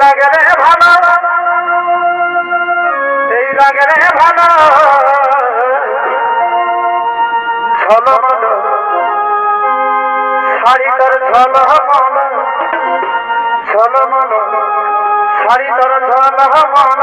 লাগে রে ভালো। সেই লাগে রে ভালো। ঝলমল। শাড়ি তোর ঝলমল। ঝলমল। শাড়ি তোর ঝলমল।